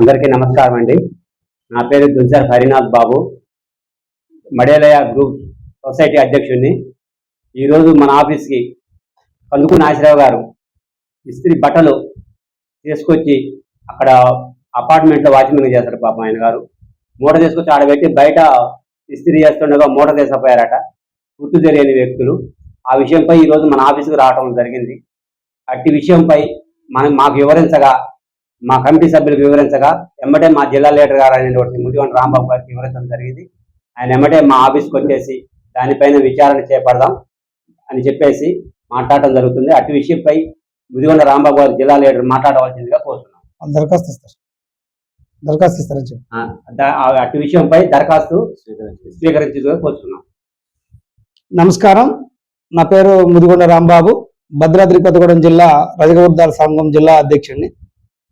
అందరికీ నమస్కారం అండి. నా పేరు దుల్సర్ హరినాథ్ బాబు. మడేలయ గ్రూప్ సొసైటీ అధ్యక్షుడిని. ఈరోజు మన ఆఫీస్కి కందుకు నాసిరావు గారు ఇస్త్రీ బట్టలు తీసుకొచ్చి అక్కడ అపార్ట్మెంట్లో వాచ్మెన్ చేస్తారు పాపం ఆయన గారు. మూట తీసుకొచ్చి ఆడబెట్టి బయట ఇస్త్రీ చేస్తుండగా మూట తీసుకుపోయారట గుర్తు తెలియని వ్యక్తులు. ఆ విషయంపై ఈరోజు మన ఆఫీస్కి రావడం జరిగింది. అట్టి విషయంపై మనం మాకు వివరించగా మా కమిటీ సభ్యులకు వివరించగా ఎమ్మటే మా జిల్లా లీడర్ గారు అయినటువంటి ముదివన్ రాంబాబు గారికి వివరించడం జరిగింది. ఆయన ఎమ్మటే మా ఆఫీస్కి వచ్చేసి దానిపైన విచారణ చేపడదాం అని చెప్పేసి మాట్లాడటం జరుగుతుంది. అటు విషయంపై ముదిగొండ రాంబాబు గారు జిల్లా లీడర్ మాట్లాడవలసిందిగా కోరుతున్నాం. దరఖాస్తు ఇస్తారు. దరఖాస్తు ఇస్తారని చెప్పి. అటు విషయంపై దరఖాస్తు స్వీకరించగా కోరుతున్నాం. నమస్కారం. నా పేరు ముదిగొండ రాంబాబు. భద్రాద్రి కొత్తగూడెం జిల్లా రజగవర్దాల సంఘం జిల్లా అధ్యక్షుడిని.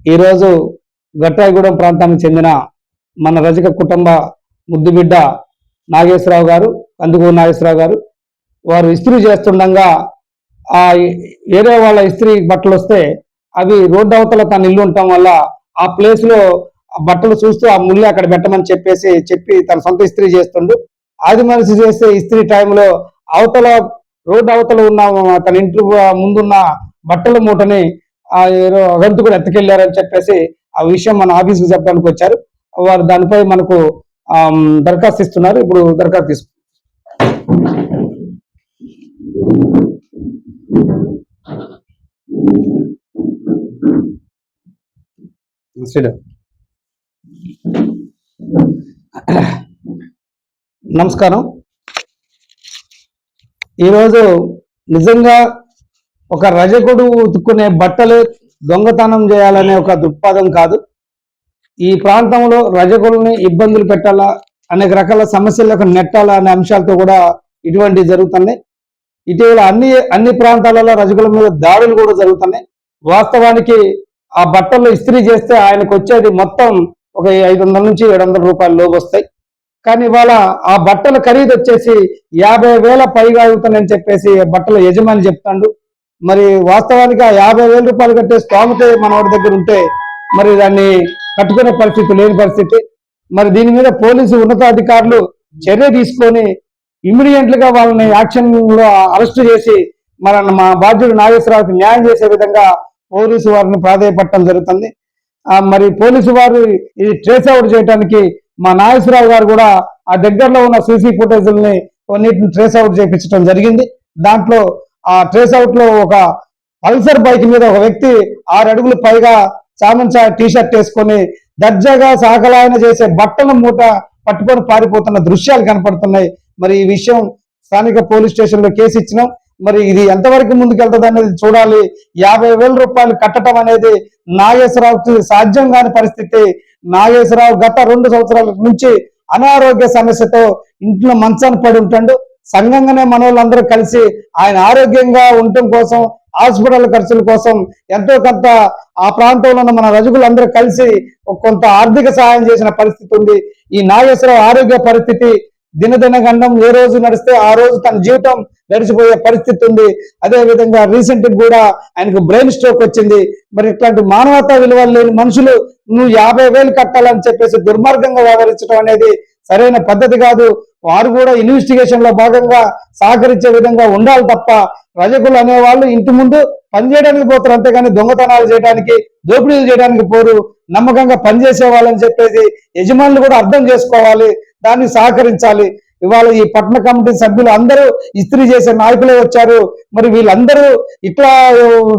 ఈరోజు గట్టాయిగూడెం ప్రాంతానికి చెందిన మన రజక కుటుంబ ముద్దుబిడ్డ నాగేశ్వరరావు గారు కందుకూరు నాగేశ్వరరావు గారు వారు ఇస్త్రీ చేస్తుండగా ఆ ఏరియా వాళ్ళ ఇస్త్రీ బట్టలు వస్తే అవి రోడ్డు అవతల తన ఇల్లు ఉండటం వల్ల ఆ ప్లేస్లో ఆ బట్టలు చూస్తూ ఆ ముళ్ళు అక్కడ పెట్టమని చెప్పేసి చెప్పి తన సొంత ఇస్త్రీ చేస్తుండు. ఆది మనిషి చేసే ఇస్త్రీ టైంలో అవతల రోడ్డు అవతల ఉన్న తన ఇంటి ముందున్న బట్టల మూటని ఆ ఏదో అగంతుకుడు ఎత్తుకెళ్ళారని చెప్పేసి ఆ విషయం మన ఆఫీస్కి చెప్పడానికి వచ్చారు. వారు దానిపై మనకు దరఖాస్తు ఇస్తున్నారు. ఇప్పుడు దరఖాస్తు తీసుకు నమస్కారం. ఈరోజు నిజంగా ఒక రజకుడు ఉతుక్కునే బట్టలు దొంగతనం చేయాలనే ఒక దృక్పథం కాదు. ఈ ప్రాంతంలో రజకులని ఇబ్బందులు పెట్టాలా అనేక రకాల సమస్యలకు నెట్టాలా అనే అంశాలతో కూడా ఇటువంటివి జరుగుతున్నాయి. ఇటీవల అన్ని అన్ని ప్రాంతాలలో రజకుల మీద దాడులు కూడా జరుగుతున్నాయి. వాస్తవానికి ఆ బట్టలు ఇస్త్రీ చేస్తే ఆయనకు వచ్చేది మొత్తం ఒక ఐదు వందల నుంచి ఏడు వందల రూపాయల లోపు వస్తాయి. కానీ ఇవాళ ఆ బట్టల ఖరీదు వచ్చేసి యాభై వేల పైగా అవుతుందని చెప్పేసి బట్టల యజమాని చెప్తాడు. మరి వాస్తవానికి ఆ యాభై వేల రూపాయలు కట్టే స్తోమత మన వాడి దగ్గర ఉంటే మరి దాన్ని కట్టుకునే పరిస్థితి లేని పరిస్థితి. మరి దీని మీద పోలీసు ఉన్నతాధికారులు చర్య తీసుకొని ఇమ్మీడియట్గా వాళ్ళని యాక్షన్లో అరెస్ట్ చేసి మన మా బాధ్యుడు నాగేశ్వరరావుకి న్యాయం చేసే విధంగా పోలీసు వారిని ప్రాధాయపడటం జరుగుతుంది. మరి పోలీసు వారు ఇది ట్రేస్ అవుట్ చేయడానికి మా నాగేశ్వరరావు గారు కూడా ఆ దగ్గరలో ఉన్న సీసీ ఫుటేజ్ని కొన్నిటిని ట్రేస్ అవుట్ చేయించడం జరిగింది. దాంట్లో ఆ ట్రేస్ అవుట్లో ఒక పల్సర్ బైక్ మీద ఒక వ్యక్తి ఆరు అడుగులు పైగా చామంచా టీ షర్ట్ వేసుకొని దర్జాగా సాగలాయన చేసే బట్టల మూట పట్టుకొని పారిపోతున్న దృశ్యాలు కనపడుతున్నాయి. మరి ఈ విషయం స్థానిక పోలీస్ స్టేషన్లో కేసు ఇచ్చినాం. మరి ఇది ఎంతవరకు ముందుకెళ్తుంది అనేది చూడాలి. యాభై వేల రూపాయలు కట్టడం అనేది నాగేశ్వరరావుకి సాధ్యం కాని పరిస్థితి. నాగేశ్వరరావు గత రెండు సంవత్సరాల నుంచి అనారోగ్య సమస్యతో ఇంట్లో మంచాన్ని పడి ఉంటాడు. సంఘంగానే మన వాళ్ళందరూ కలిసి ఆయన ఆరోగ్యంగా ఉండటం కోసం హాస్పిటల్ ఖర్చుల కోసం ఎంతో కొంత ఆ ప్రాంతంలో ఉన్న మన రజకులందరూ కలిసి కొంత ఆర్థిక సహాయం చేసిన పరిస్థితి ఉంది. ఈ నాగేశ్వరరావు ఆరోగ్య పరిస్థితి దినదిన గండం ఏ రోజు నడిస్తే ఆ రోజు తన జీవితం గడిచిపోయే పరిస్థితి ఉంది. అదే విధంగా రీసెంట్ కూడా ఆయనకు బ్రెయిన్ స్ట్రోక్ వచ్చింది. మరి ఇట్లాంటి మానవతా విలువలు లేని మనుషులు నువ్వు యాభై వేలు కట్టాలని చెప్పేసి దుర్మార్గంగా వ్యవహరించడం అనేది సరైన పద్ధతి కాదు. వారు కూడా ఇన్వెస్టిగేషన్లో భాగంగా సహకరించే విధంగా ఉండాలి తప్ప రజకులు అనేవాళ్ళు ఇంటి ముందు పనిచేయడానికి పోతారు. అంతేగాని దొంగతనాలు చేయడానికి దోపిడీలు చేయడానికి పోరు. నమ్మకంగా పనిచేసే వాళ్ళని చెప్పేసి యజమానులు కూడా అర్థం చేసుకోవాలి. దాన్ని సహకరించాలి. ఇవాళ ఈ పట్టణ కమిటీ సభ్యులు అందరూ ఇస్త్రీ చేసే నాయకులే వచ్చారు. మరి వీళ్ళందరూ ఇట్లా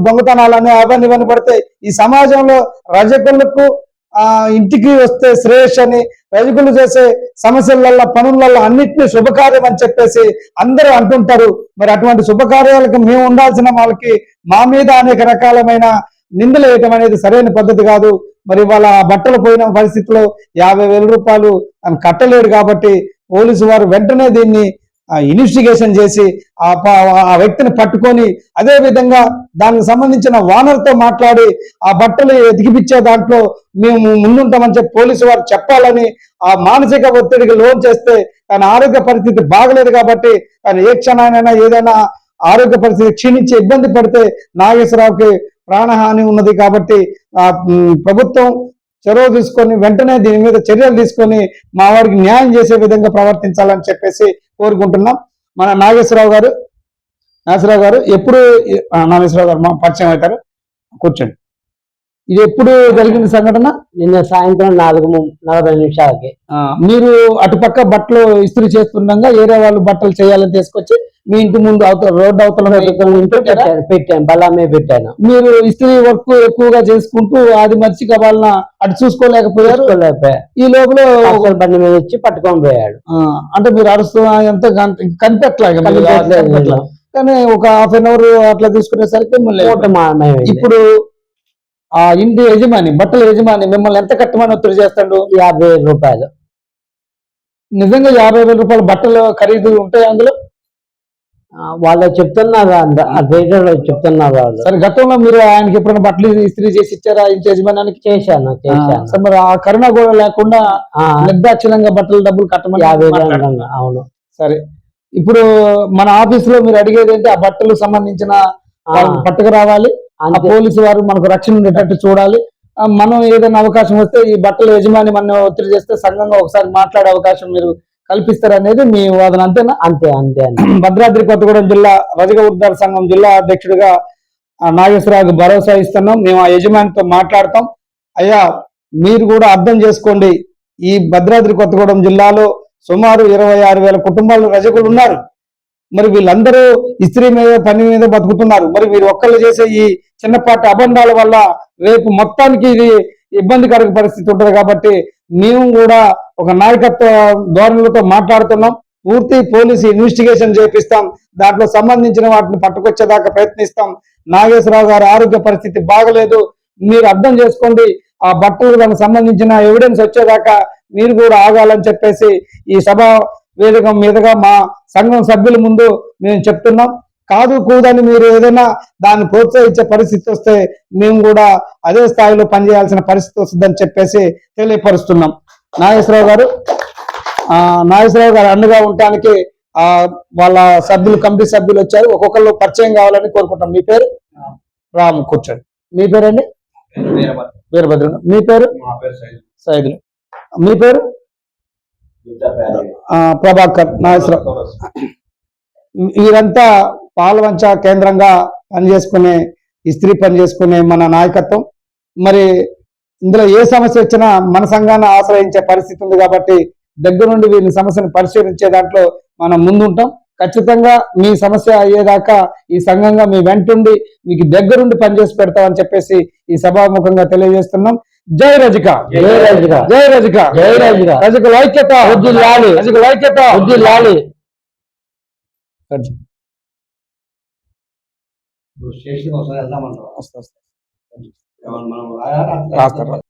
దొంగతనాలని అవన్నీ ఇవన్నీ పడితే ఈ సమాజంలో రజకులకు ఆ ఇంటికి వస్తే శ్రేయస్ అని రజకులు చేసే సమస్యలల్లో పనులల్లో అన్నింటినీ శుభకార్యం అని చెప్పేసి అందరూ అంటుంటారు. మరి అటువంటి శుభకార్యాలకు మేము ఉండాల్సిన వాళ్ళకి మా మీద అనేక రకాలమైన నిందలు వేయటం అనేది సరైన పద్ధతి కాదు. మరి వాళ్ళ బట్టలు పోయిన పరిస్థితిలో యాభై వేల రూపాయలు తను కట్టలేడు కాబట్టి పోలీసు వారు వెంటనే దీన్ని ఇన్వెస్టిగేషన్ చేసి ఆ ఆ వ్యక్తిని పట్టుకొని అదే విధంగా దానికి సంబంధించిన వానర్తో మాట్లాడి ఆ బట్టలు ఎతికిపిచ్చే దాంట్లో మేము ముందుంటామని చెప్పి పోలీసు వారు చెప్పాలని ఆ మానసిక ఒత్తిడికి లోన్ చేస్తే తన ఆరోగ్య పరిస్థితి బాగలేదు కాబట్టి తను ఏ క్షణానైనా ఏదైనా ఆరోగ్య పరిస్థితి క్షీణించి ఇబ్బంది పడితే నాగేశ్వరరావుకి ప్రాణహాని ఉన్నది కాబట్టి ఆ ప్రభుత్వం చొరవ తీసుకొని వెంటనే దీని మీద చర్యలు తీసుకొని మా వారికి న్యాయం చేసే విధంగా ప్రవర్తించాలని చెప్పేసి కోరుకుంటున్నాం. మన నాగేశ్వరరావు గారు నాగేశ్వరరావు గారు ఎప్పుడు నాగేశ్వరరావు గారు మా పరిచయం అవుతారు. కూర్చోండి. ఇది ఎప్పుడు జరిగిన సంఘటన? నిన్న సాయంత్రం నాలుగు నలభై నిమిషాలకి. మీరు అటుపక్క బట్టలు ఇస్త్రీ చేస్తుండగా ఏరే వాళ్ళు బట్టలు చేయాలని తీసుకొచ్చి మీ ఇంటి ముందు అవతల రోడ్డు అవతల పెట్టాను. పెట్టాను బలామే పెట్టాను. మీరు ఇస్త్రీ వర్క్ ఎక్కువగా చేసుకుంటూ అది మర్చిగా వాళ్ళని అటు చూసుకోలేకపోయారు? చూసుకోలేకపోయా. ఈ లోపల బండి మీద వచ్చి పట్టుకొని పోయాడు. అంటే మీరు అరుస్తూ ఎంత కనిపెట్టలేదు. కానీ ఒక హాఫ్ అన్ అవర్ అట్లా తీసుకునేసరికి మిమ్మల్ని మూట మాయమైంది. ఇప్పుడు ఆ ఇంటి యజమాని బట్టల యజమాని మిమ్మల్ని ఎంత కట్టమని ఒత్తిడి చేస్తాడు? యాభై వేల రూపాయలు. నిజంగా యాభై వేల రూపాయల బట్టలు ఖరీదు ఉంటాయి అందులో? వాళ్ళు చెప్తున్నారు? రేటర్ చెప్తున్నారు వాళ్ళు? సరే గతంలో మీరు ఆయనకి ఎప్పుడైనా బట్టలు ఇస్త్రీ చేసి ఇచ్చారా? ఇంటి యజమానానికి? చేశాను చేశాను. మరి ఆ కరుణ కూడా లేకుండా నిర్దాక్షిణంగా బట్టలు డబ్బులు కట్టమని యాభై. అవును. సరే ఇప్పుడు మన ఆఫీస్లో మీరు అడిగేది ఏంటి? ఆ బట్టలు సంబంధించిన పట్టుకు రావాలి పోలీసు వారు మనకు రక్షణ ఉండేటట్టు చూడాలి. మనం ఏదైనా అవకాశం వస్తే ఈ బట్టల యజమాని మన ఒత్తిడి చేస్తే సంఘంగా ఒకసారి మాట్లాడే అవకాశం మీరు కల్పిస్తారనేది మీ వాదన అంతేనా? అంతే అంతే భద్రాద్రి కొత్తగూడెం జిల్లా రజక ఉద్దార సంఘం జిల్లా అధ్యక్షుడిగా ఆ, నాగేశ్వరరావుకి భరోసా ఇస్తున్నాం. మేము ఆ యజమానితో మాట్లాడతాం. అయ్యా మీరు కూడా అర్థం చేసుకోండి. ఈ భద్రాద్రి కొత్తగూడెం జిల్లాలో సుమారు ఇరవై ఆరు వేల కుటుంబాలు రజకులు ఉన్నారు. మరి వీళ్ళందరూ ఇస్త్రీ మీద పని మీద బతుకుతున్నారు. మరి మీరు ఒక్కళ్ళు చేసే ఈ చిన్నపాటి అబంధాల వల్ల రేపు మొత్తానికి ఇది ఇబ్బందికర పరిస్థితి ఉంటుంది కాబట్టి మేము కూడా ఒక నాయకత్వ ధోరణులతో మాట్లాడుతున్నాం. పూర్తి పోలీసు ఇన్వెస్టిగేషన్ చేపిస్తాం. దాంట్లో సంబంధించిన వాటిని పట్టుకొచ్చేదాకా ప్రయత్నిస్తాం. నాగేశ్వరరావు గారి ఆరోగ్య పరిస్థితి బాగలేదు. మీరు అర్థం చేసుకోండి ఆ బట్టలు దానికి సంబంధించిన ఎవిడెన్స్ వచ్చేదాకా మీరు కూడా ఆగాలని చెప్పేసి ఈ సభ వేదిక మీదుగా మా సంఘం సభ్యుల ముందు మేము చెప్తున్నాం. కాదు కూదని మీరు ఏదైనా దాన్ని ప్రోత్సహించే పరిస్థితి వస్తే మేము కూడా అదే స్థాయిలో పనిచేయాల్సిన పరిస్థితి వస్తుందని చెప్పేసి తెలియపరుస్తున్నాం. నాగేశ్వరరావు గారు ఆ నాగేశ్వరరావు గారు అండగా ఉండటానికి ఆ వాళ్ళ సభ్యులు కమిటీ సభ్యులు వచ్చారు. ఒక్కొక్కరు పరిచయం కావాలని కోరుకుంటాం మీ పేరు? రాము కూర్చోండి. మీ పేరండి? వీరభద్ర మీ పేరు? సైదులు. మీ పేరు? ప్రభాకర్ నాగేశ్వరరావు. వీరంతా పాలవంచ కేంద్రంగా పనిచేసుకునే ఇస్త్రీ పని చేసుకునే మన నాయకత్వం మరి ఇందులో ఏ సమస్య వచ్చినా మన సంఘాన్ని ఆశ్రయించే పరిస్థితి ఉంది కాబట్టి దగ్గరుండి వీరి సమస్యను పరిశీలించే దాంట్లో మనం ముందుంటాం ఖచ్చితంగా మీ సమస్య అయ్యేదాకా ఈ సంఘంగా మీ వెంటుండి మీకు దగ్గరుండి పనిచేసి పెడతామని చెప్పేసి ఈ సభాముఖంగా తెలియజేస్తున్నాం జై రజిక జై రజిక. జై రజిక జై రజిక. రజిక ఐక్యత వర్ధిల్లాలి. రజిక ఐక్యత వర్ధిల్లాలి. స్టేషన్ ఒకసారి వెళ్దామంటారు